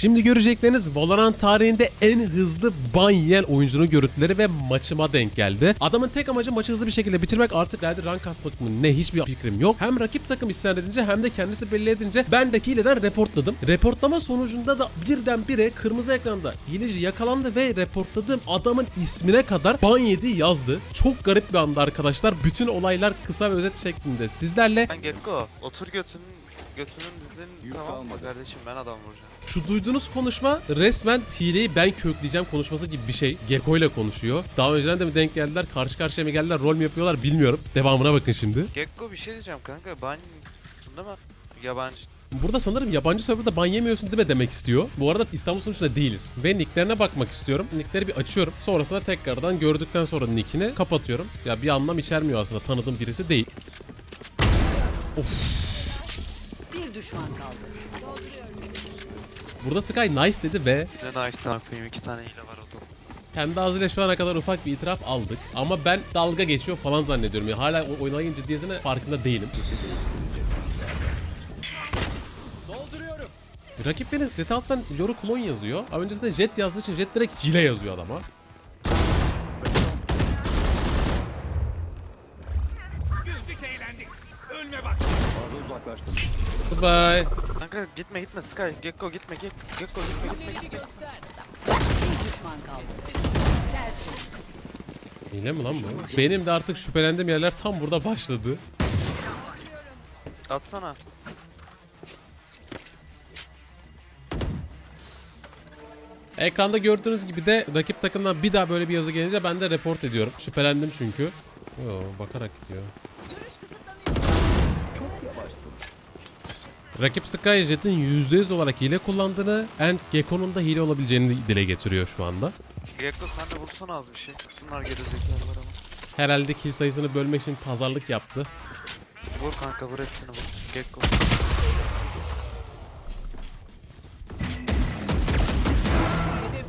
Şimdi görecekleriniz Valorant tarihinde en hızlı ban yiyen oyuncunun görüntüleri ve maçıma denk geldi. Adamın tek amacı maçı hızlı bir şekilde bitirmek artık derdi rank kasmak mı ne hiçbir fikrim yok. Hem rakip takım isyan edince hem de kendisi belli edince ben de hileden reportladım. Reportlama sonucunda da birdenbire kırmızı ekranda hileci yakalandı ve reportladığım adamın ismine kadar ban yedi yazdı. Çok garip bir anda arkadaşlar. Bütün olaylar kısa ve özet şeklinde sizlerle. Ben Gekko. Otur götünün götünün dizin tamam mı kardeşim ben adam vuracağım. Şu duyduğunuz konuşma resmen hileyi ben kökleyeceğim konuşması gibi bir şey. Gecko ile konuşuyor. Daha önceden de mi denk geldiler, karşı karşıya mı geldiler, rol mü yapıyorlar bilmiyorum. Devamına bakın şimdi. Gekko bir şey diyeceğim kanka ban değil mi? Yabancı. Burada sanırım yabancı serverda ban yemiyorsun değil mi demek istiyor. Bu arada İstanbul sonuçta değiliz. Ve nicklerine bakmak istiyorum. Nickleri bir açıyorum. Sonrasında tekrardan gördükten sonra nickini kapatıyorum. Ya bir anlam içermiyor aslında tanıdığım birisi değil. Of. Bir düşman kaldı. Burada Sky nice dedi ve Ne nice sana koyayım iki tane hile var odamızda. kendi ağzıyla şu ana kadar ufak bir itiraf aldık. Ama ben dalga geçiyor falan zannediyorum. Yani hala o oynayın ciddiyetine farkında değilim. Rakip benim Jet alttan Yoru klon yazıyor. Ama öncesinde Jet yazdığı için Jet direkt hile yazıyor adama. Goodbye. Kanka gitme gitme Sky. Gekko gitme git. Gekko gitme gitme gitme. Hile mi lan bu? Benim de artık şüphelendiğim yerler tam burada başladı. Atsana. Ekranda gördüğünüz gibi de rakip takımdan bir daha böyle bir yazı gelince ben de report ediyorum. Şüphelendim çünkü. Yo bakarak gidiyor. Rakip Sky Jet'in %100 olarak hile kullandığını, and Gekko'nun da hile olabileceğini dile getiriyor şu anda. Gekko sen de vursana az bir şey. Kısımlar gerizekalılar ama. Herhalde kill sayısını bölmek için pazarlık yaptı. Vur kanka vur hepsini vur. Gekko.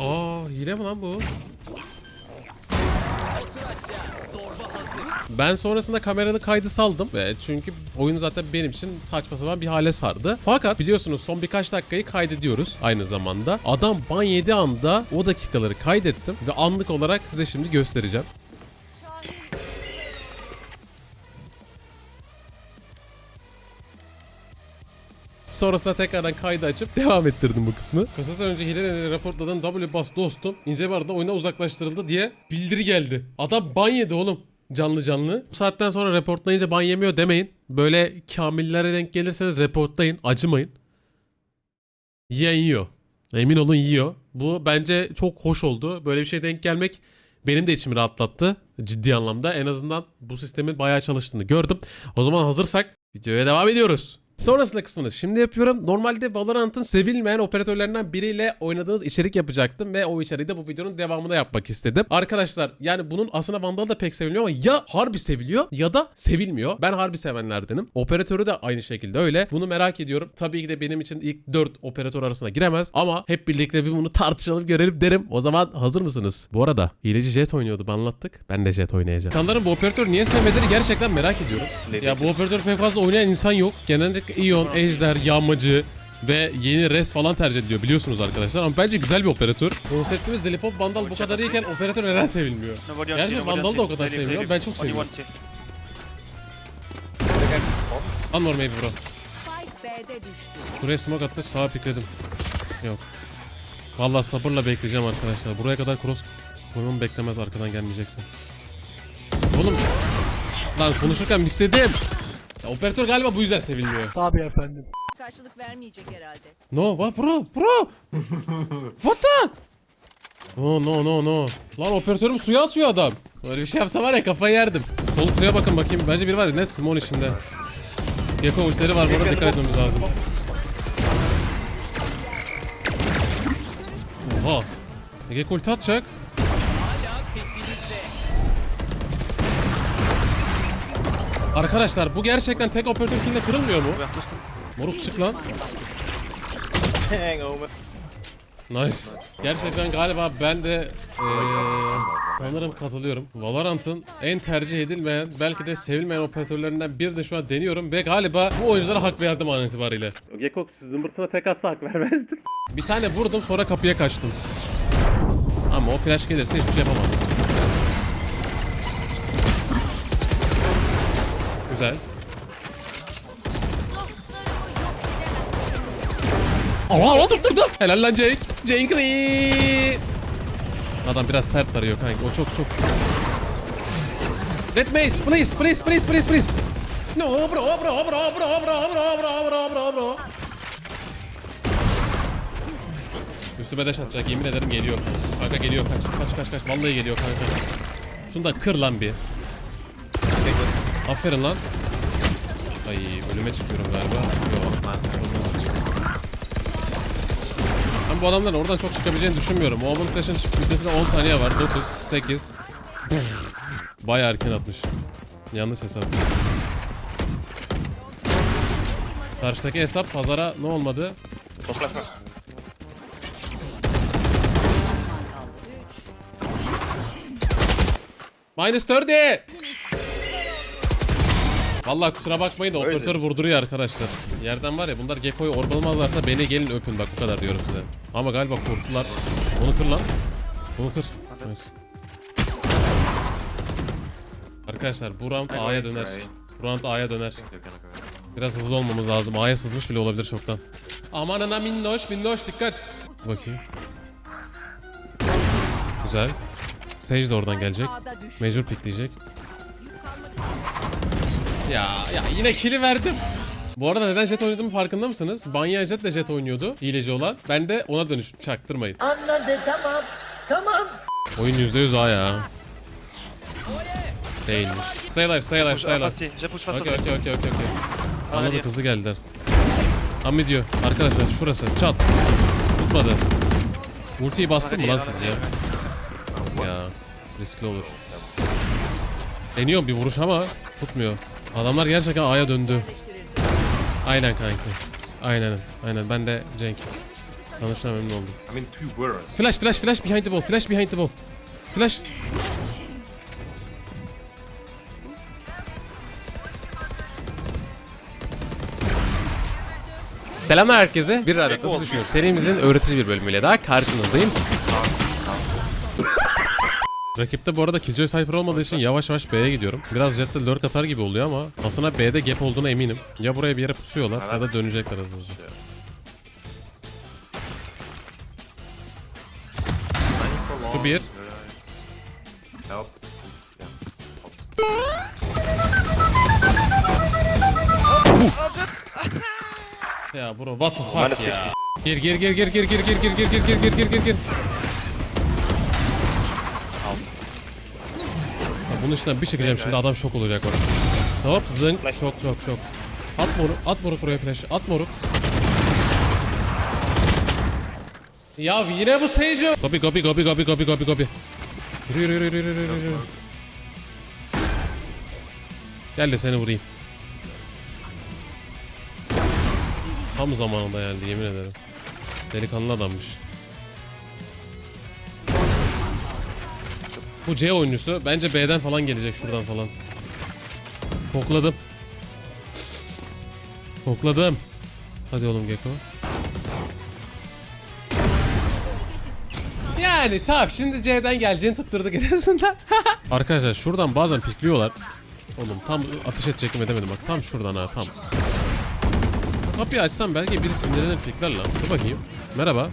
Aa hile mi lan bu? Ben sonrasında kameralı kaydı saldım. Ve çünkü oyun zaten benim için saçma sapan bir hale sardı. Fakat biliyorsunuz son birkaç dakikayı kaydediyoruz aynı zamanda. Adam ban yedi anda o dakikaları kaydettim ve anlık olarak size şimdi göstereceğim. Sonrasında tekrardan kaydı açıp devam ettirdim bu kısmı. Kasadan önce hileleri raporladan W bas dostum ince bir arada oyuna uzaklaştırıldı diye bildiri geldi. Adam ban yedi oğlum canlı canlı. Bu saatten sonra reportlayınca ban yemiyor demeyin. Böyle kamillere denk gelirseniz reportlayın acımayın. Yiyen yiyor. Emin olun yiyor. Bu bence çok hoş oldu. Böyle bir şey denk gelmek benim de içimi rahatlattı. Ciddi anlamda. En azından bu sistemin bayağı çalıştığını gördüm. O zaman hazırsak videoya devam ediyoruz. Sonrasında kısmını şimdi yapıyorum. Normalde Valorant'ın sevilmeyen operatörlerinden biriyle oynadığınız içerik yapacaktım ve o içeriği de bu videonun devamında yapmak istedim. Arkadaşlar yani bunun aslında Vandal da pek sevilmiyor ama ya harbi seviliyor ya da sevilmiyor. Ben harbi sevenlerdenim. Operatörü de aynı şekilde öyle. Bunu merak ediyorum. Tabii ki de benim için ilk 4 operatör arasına giremez ama hep birlikte bir bunu tartışalım görelim derim. O zaman hazır mısınız? Bu arada hileci Jet oynuyordu anlattık. Ben de Jet oynayacağım. İnsanların bu operatörü niye sevmediğini gerçekten merak ediyorum. Ya bu operatör pek fazla oynayan insan yok. Genellikle Ion, Ejder, Yağmacı ve yeni Res falan tercih ediliyor biliyorsunuz arkadaşlar ama bence güzel bir operatör. Konseptimiz Delipop Vandal bu kadar iyiyken operatör neden sevilmiyor? Gerçi Vandal da o kadar sevmiyor. Ben çok seviyorum. One more maybe bro. Buraya smoke attık sağa pikledim. Yok. Vallahi sabırla bekleyeceğim arkadaşlar. Buraya kadar cross koymamı beklemez arkadan gelmeyeceksin. Oğlum. Lan konuşurken istedim. Ya, operatör galiba bu yüzden sevilmiyor. Karşılık vermeyecek herhalde. No, what bro? Bro! What the? No, no, no, no. Lan operatörüm suya atıyor adam. Öyle bir şey yapsa var ya kafayı yerdim. Sol suya bakın bakayım. Bence biri var ya. Ne Simon içinde. Gecko ultileri var. Burada dikkat etmemiz lazım. Oha. Gecko ulti atacak. Arkadaşlar bu gerçekten tek operatör kill'le kırılmıyor mu? Moruk çık lan. Nice. Gerçekten galiba ben de eee, sanırım katılıyorum. Valorant'ın en tercih edilmeyen, belki de sevilmeyen operatörlerinden birini şu an deniyorum ve galiba bu oyunculara hak verdim an itibariyle. Gekko zımbırtına tek atsa hak vermezdim. Bir tane vurdum sonra kapıya kaçtım. Ama o flash gelirse hiçbir şey yapamam. Güzel. Aa aa dur dur dur. Helal lan Jake. Jake. Adam biraz sert tarıyor kanka. O çok çok. Dead Mace please please please please please. No bro bro bro bro bro bro bro bro bro bro. Üstüme dash atacak yemin ederim geliyor. Kanka geliyor kaç kaç kaç kaç vallahi geliyor kanka. Şunu da kır lan bir. Aferin lan. Ay ölüme çıkıyorum galiba. Yok. Ben bu adamların oradan çok çıkabileceğini düşünmüyorum. Omen Flash'ın bitmesine 10 saniye var. 9, 8. Bayağı erken atmış. Yanlış hesap. Karşıdaki hesap pazara ne olmadı? Minus 30. Vallahi kusura bakmayın da operatör vurduruyor arkadaşlar. Yerden var ya bunlar Gekko'yu orbalamazlarsa beni gelin öpün bak bu kadar diyorum size. Ama galiba korktular. Onu kır lan. Bunu kır. Arkadaşlar bu round A'ya döner. Bu round A'ya döner. Biraz hızlı olmamız lazım. A'ya sızmış bile olabilir çoktan. Aman ana minnoş minnoş dikkat. Bakayım. Güzel. Sage de oradan gelecek. Mecbur pikleyecek. Ya ya yine kili verdim. Bu arada neden jet oynadığımı farkında mısınız? Banyan jet de jet oynuyordu. Hileci olan. Ben de ona dönüş çaktırmayın. Anladı tamam. Tamam. Oyun %100 A ya. Değilmiş. Stay alive, stay alive, stay alive. fast J push fast Okey okey okey okey. Anladık hızlı geldiler. Ami diyor. Arkadaşlar şurası. Çat. Tutmadı. Ultiyi bastın mı lan siz ya? Ya. Riskli olur. Deniyorum bir vuruş ama tutmuyor. Adamlar gerçekten A'ya döndü. Aynen kanki. Aynen. Aynen. Ben de Cenk. Tanıştığına memnun oldum. I mean, two words. Flash, flash, flash behind the ball. Flash behind the ball. Flash. Selamlar herkese. Bir adet nasıl düşünüyorum? Serimizin öğretici bir bölümüyle daha karşınızdayım. Rakipte bu arada Killjoy Cypher olmadığı için yavaş yavaş B'ye gidiyorum. Biraz Jet'te lurk atar gibi oluyor ama aslında B'de gap olduğuna eminim. Ya buraya bir yere pusuyorlar ya da dönecekler hızlıca. Bu bir. Ya bro what the fuck ya. Gir gir gir gir gir gir gir gir gir gir gir gir gir gir Bunun içinden bir çıkacağım şimdi adam şok olacak bak. Hop zın çok çok çok. At moruk at moruk buraya flash at moruk. Ya yine bu Sage. Gobi gobi gobi gobi gobi gobi gobi. Yürü yürü yürü yürü yürü yürü. Gel de seni vurayım. Tam zamanında geldi yemin ederim. Delikanlı adammış. Bu C oyuncusu bence B'den falan gelecek şuradan falan. Kokladım. Kokladım. Hadi oğlum Gecko. Yani tamam şimdi C'den geleceğini tutturduk en azından. Arkadaşlar şuradan bazen pikliyorlar. Oğlum tam atış edecektim edemedim bak tam şuradan ha tam. Kapıyı açsam belki biri sinirlenir pikler lan. Dur bakayım. Merhaba.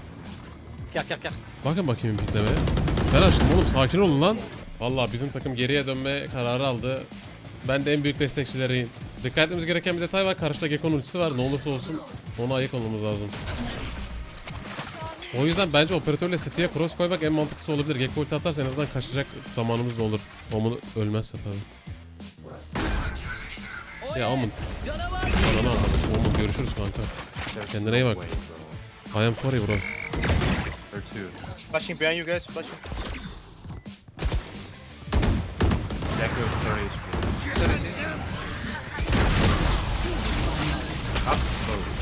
Gel gel gel. Bakın bakayım piklemeye. Ben açtım oğlum sakin olun lan. Vallahi bizim takım geriye dönme kararı aldı. Ben de en büyük destekçileriyim. Dikkat etmemiz gereken bir detay var. Karşıda Gekko'nun ultisi var. Ne olursa olsun ona ayık olmamız lazım. O yüzden bence operatörle City'ye cross koymak en mantıklısı olabilir. Gekko ulti atarsa en azından kaçacak zamanımız da olur. Omun ölmezse tabii. Ya Omun. Ananı almadım. Omun görüşürüz kanka. Kendine iyi bak. I am sorry bro. Or two. Flashing behind you guys, flashing. Gecko is 30 HP.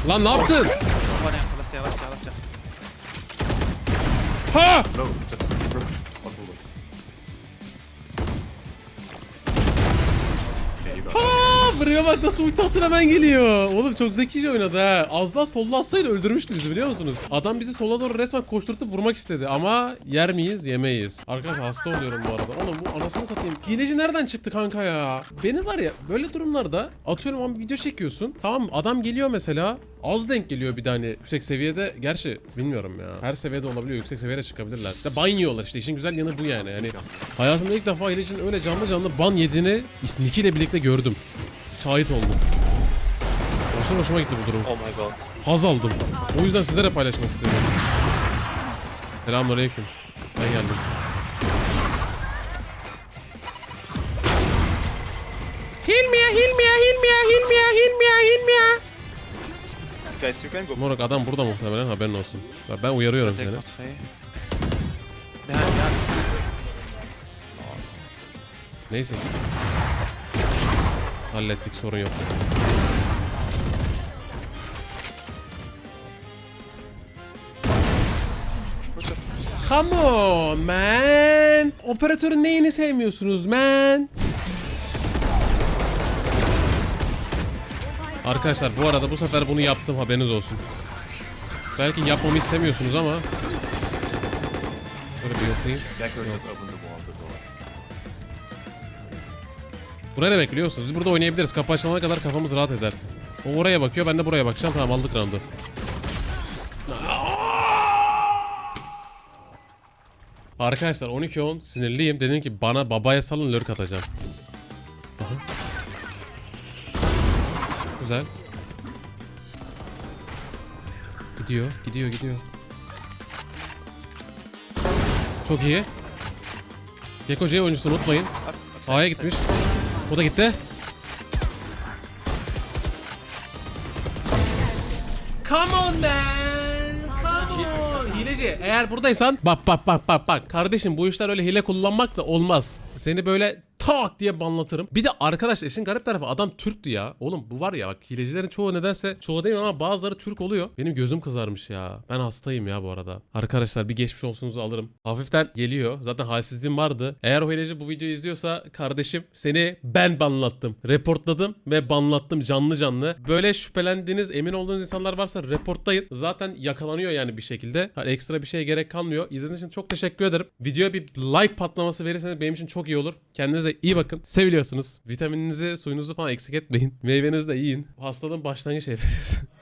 Lan ne yaptın? Last year, last year, last year. Ha! No, just Buraya bak nasıl ulti atın hemen geliyor. Oğlum çok zekice oynadı ha. Az daha solla atsaydı öldürmüştü bizi biliyor musunuz? Adam bizi sola doğru resmen koşturtup vurmak istedi. Ama yer miyiz? Yemeyiz. Arkadaşlar hasta oluyorum bu arada. Oğlum bu anasını satayım. Hileci nereden çıktı kanka ya? Beni var ya böyle durumlarda atıyorum ama video çekiyorsun. Tamam? Adam geliyor mesela. Az denk geliyor bir de hani yüksek seviyede. Gerçi bilmiyorum ya. Her seviyede olabiliyor. Yüksek seviyede çıkabilirler. İşte ban yiyorlar işte. İşin güzel yanı bu yani. Hani hayatımda ilk defa Hilecinin öyle canlı canlı ban yediğini işte ile birlikte gördüm. Şahit oldum. Hoşuma hoşuma gitti bu durum. Oh my god. Haz aldım. O yüzden sizlere paylaşmak istedim. Selamünaleyküm. Ben geldim. Hilmiye, Hilmiye, Hilmiye, Hilmiye, Hilmiye, Hilmiye. Guys, you can go. Adam burada muhtemelen haberin olsun. Ben uyarıyorum seni. portrait. Behind, behind. Neyse. Hallettik sorun yok. Come on man. Operatörün neyini sevmiyorsunuz man? Arkadaşlar bu arada bu sefer bunu yaptım haberiniz olsun. Belki yapmamı istemiyorsunuz ama. Böyle bir yoklayayım. Gecko just opened the wall, the door. Buraya ne bekliyorsunuz? Biz burada oynayabiliriz. Kapı açılana kadar kafamız rahat eder. O oraya bakıyor, ben de buraya bakacağım. Tamam aldık roundu. Arkadaşlar 12-10 sinirliyim. Dedim ki bana babaya salın lurk atacağım. Aha. Güzel. Gidiyor, gidiyor, gidiyor. Çok iyi. Gecko oyuncusu unutmayın. A'ya gitmiş. O da gitti. Come on man. Come on. Hileci eğer buradaysan bak bak bak bak bak. Kardeşim bu işler öyle hile kullanmak da olmaz. Seni böyle tak diye banlatırım. Bir de arkadaş işin garip tarafı adam Türktü ya. Oğlum bu var ya bak hilecilerin çoğu nedense çoğu değil ama bazıları Türk oluyor. Benim gözüm kızarmış ya. Ben hastayım ya bu arada. Arkadaşlar bir geçmiş olsunuzu alırım. Hafiften geliyor. Zaten halsizliğim vardı. Eğer o hileci bu videoyu izliyorsa kardeşim seni ben banlattım. Reportladım ve banlattım canlı canlı. Böyle şüphelendiğiniz emin olduğunuz insanlar varsa reportlayın. Zaten yakalanıyor yani bir şekilde. Hani ekstra bir şeye gerek kalmıyor. İzlediğiniz için çok teşekkür ederim. Videoya bir like patlaması verirseniz benim için çok iyi olur. Kendinize iyi bakın. Seviliyorsunuz. Vitamininizi, suyunuzu falan eksik etmeyin. Meyvenizi de yiyin. Hastalığın başlangıç evresi.